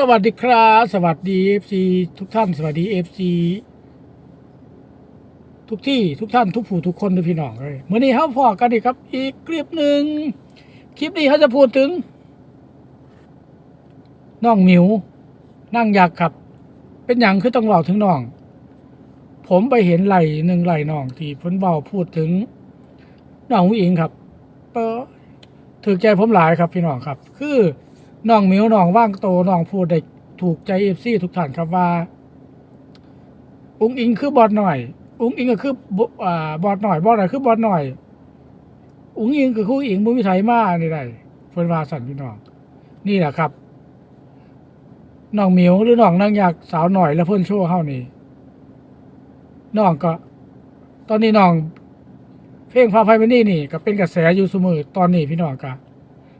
สวัสดีครับ สวัสดีเอฟซีทุกท่าน สวัสดีเอฟซีทุกที่ทุกท่านทุกผู้ทุกคนด้วยพี่น้องเลยเมื่อนี้เขาพอกันอีครับ อีกคลิปหนึ่งคลิปนี้เขาจะพูดถึงน้องหมิว นั่งอยักษ์ครับ เป็นอย่างคือต้องเล่าถึงน้อง ผมไปเห็นไหลหนึ่งไหลน้องที่พ้นเบาพูดถึงน้องผู้หญิงครับเปอถือใจผมหลายครับพี่น้องครับ คือ น้องหมิวน้องว่างโตน้องพูดได้ถูกใจเอฟซีทุกท่านครับว่า อุ้งอิงคือบอดหน่อย อุ้งอิงก็คือบอ่าบอดหน่อยบอดหน่อยคือบอดหน่อย อุ้งอิงคือคู่อิงบุมิไทยมานี่ได้เพิ่นว่าสั่นพี่น้อง นี่แหละครับน้องหมิวหรือน้องนางอยากสาวหน่อยแล้วเพิ่นโชว์เฮานี่น้องก็ ตอนนี้น้อง เพลงฟ้าไฟมันนี่นี่ ก็เป็นกระแสอยู่เสมอตอนนี้พี่น้องกะ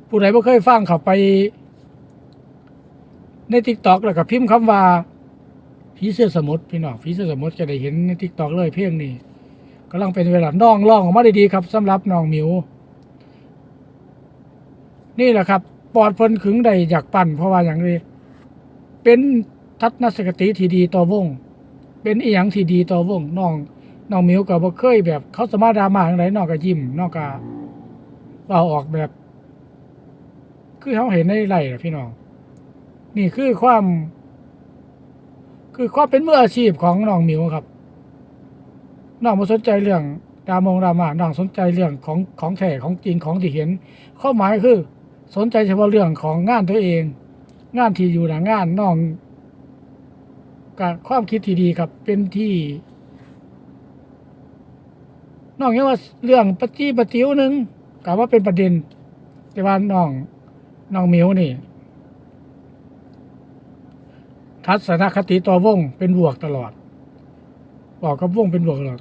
ผู้ใดบ่เคยฟังเขาไป ในทิกตอกแล้วก็พิมพ์คำว่าผีเสื้อสมุทรพี่น้องผีเสื้อสมุทรจะได้เห็นในทิกตอกเลยเพลงนี้กำลังเป็นเวลาน้องร้องออกมาได้ดีครับสำหรับน้องหมิว นี่แหละครับปอดเพิ่นขึงได้อยากปั่นเพราะว่าอย่างนี้เป็นทัศนคติที่ดีต่อวง เป็นอีหยังที่ดีต่อวงน้องน้องมิวก็บ่เคยแบบ เขาสามารถดราม่าจังไดน้องก็ยิ้มน้องก็เว้าออกแบบ คือเขาเห็นในไร่ล่ะพี่น้อง นี่คือความ คือความเป็นมืออาชีพของน้องหมิวครับน้องมาสนใจเรื่องดามงดราม่าน้องสนใจเรื่องของของแท้ของจริงของที่เห็น ข้อหมายคือ สนใจเฉพาะเรื่องของงานตัวเอง งานที่อยู่หลังงานน้องกับความคิดที่ดีครับ เป็นที่น้องเรียกว่าเรื่องปฏิปฏิวหนึ่งกล่าวว่าเป็นประเด็น แต่ว่าน้องน้องหมิวนี่ ทัศนคติต่อวงเป็นบวกตลอด บอกกับวงเป็นบวกตลอด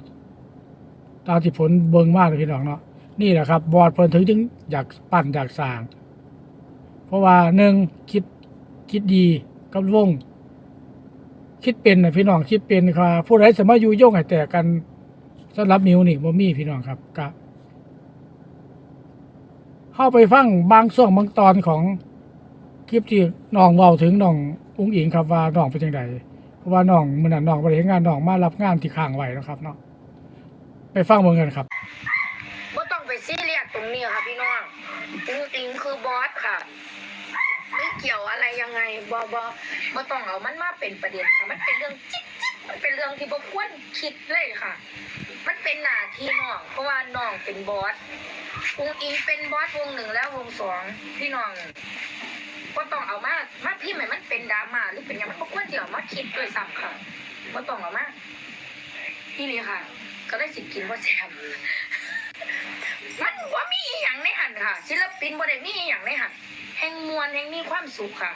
ตาที่ผลเบิงมากเลยพี่น้องเนาะนี่แหละครับ บอดเพิ่นถึงจึงอยากปั่นอยากสร้าง เพราะว่าหนึ่งคิดคิดดีกับวง คิดเป็นนะพี่น้องคิดเป็นค่ะผู้ใดสามารถอยู่ย่งให้แตกกันสำหรับมิวนี่บ่มีพี่น้องครับกะเข้าไปฟังบางช่วงบางตอนของคลิปที่น้องเว้าถึงน้อง อุ้งอิงครับว่าน้องเป็นจังไดเพราะว่าน้องมื้อนั้นน้องบ่ได้เฮ็ดงานน้องมารับงานที่ค้างไว้นะครับเนาะไปฟังเบิ่งกันครับบ่ต้องไปซีเรียสตรงนี้ค่ะพี่น้องจริงคือบอสค่ะไม่เกี่ยวอะไรยังไงบอบอบอต้องเอามันมาเป็นประเด็นค่ะ มันเป็นเรื่องจิ๊กจิ๊กมันเป็นเรื่องที่บ่ควรคิดเลยค่ะ มันเป็นหน้าที่น้องเพราะว่าน้องเป็นบอสวงอิงเป็นบอสวงหนึ่งแล้ววงสองพี่น้อง ก็ต้องเอามามาพี่ใหม่มันเป็นดราม่าหรือเป็นหยังมันบ่ควรจะเอามาคิดด้วยซ้ำค่ะบ่ต้องเอามานี่เลยค่ะ ก็ได้สิกินว่าแซ่บมันว่ามีอหย่างในหันค่ะ ศิลปินบ่ได้มีอหย่างในหันแห่งมวลแห่งมีความสุขค่ะ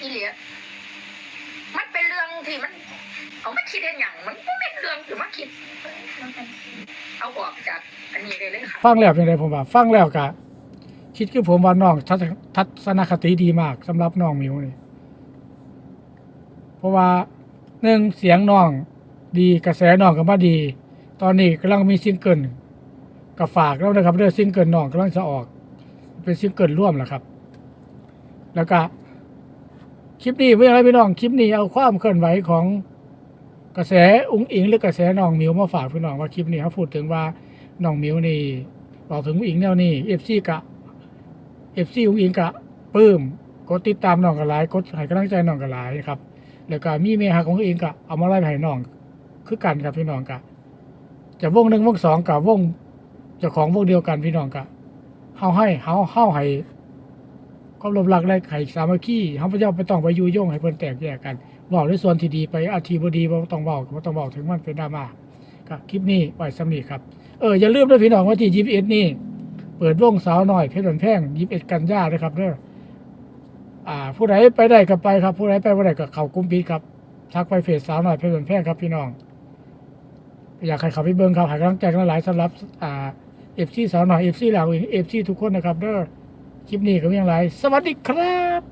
อีเหลียมันเป็นเรื่องที่มัน เอามาคิดเห็นอย่างมันไม่เป็นเรื่องที่มาคิด เอาออกจากอันนี้เลยเลยค่ะ ฟังแล้วเป็นไงผมว่า ฟังแล้วกะ คิดคือผมว่าน้องทัศนคติดีมากสำหรับน้องมิวนี่เพราะว่าหนึ่งเสียงน้องดีกระแสน้องก็มาดี ตอนนี้กำลังมีซิงเกิลกับฝากแล้วนะครับเรื่องซิงเกิลน้องกำลังจะออก เป็นซิงเกิลร่วมแหละครับ แล้วก็คลิปนี้ไม่อะไรพี่น้องคลิปนี้เอาความเคลื่อนไหวของกระแสอุ้งอิงหรือกระแสน้องมิวมาฝากพี่น้องว่าคลิปนี้เขาพูดถึงว่าน้องมิวนี่บอกถึงอุ้งอิงแนวนี้เอฟซีกะ เอฟซีอุ้งอิงกะปลื้มกดติดตามน้องกันหลายกดให้กำลังใจน้องกันหลายครับ แล้วก็มีเมฮักของเอิงกะเอามาไล่ให้น้องคือกันครับพี่น้องกะจะวงหนึ่งวงสองกับวงจ้าของวงเดียวกันพี่น้องกะเฮาให้เฮาเฮาให้ความรบรักและไข่สามัคคีเฮาพระเจ้าไปต้องไปยุยงให้เพิ่นแตกแยกกันบอกในส่วนที่ดีไปอาทีบดีบ่ต้องบอกบ่ต้องบอกถึงมันเป็นดราม่าก็คลิปนี้ไว้สำนีครับเอออย่าลืมด้วยพี่น้องว่าที่ยิบเอ็ดนี่ ปิดวงสาวหน่อยเพชรบันแพงยิบเอ็ดกันยาเลยครับเด้ออ่า ผู้ใดไปได้ก็ไปครับ ผู้ใดไปไม่ได้ก็เขากุ้มปีครับทักไปเฟซสาวหน่อยเพชรบันแพงครับพี่น้อง อยากให้เขาไปเบิ้งครับหากำลังใจกันหลายสำหรับ อ่าเอฟซีสาวหน่อยเอฟซีเหล่าเองเอฟซีทุกคนนะครับเด้อคลิปนี้ก็มีอย่างไร สวัสดีครับ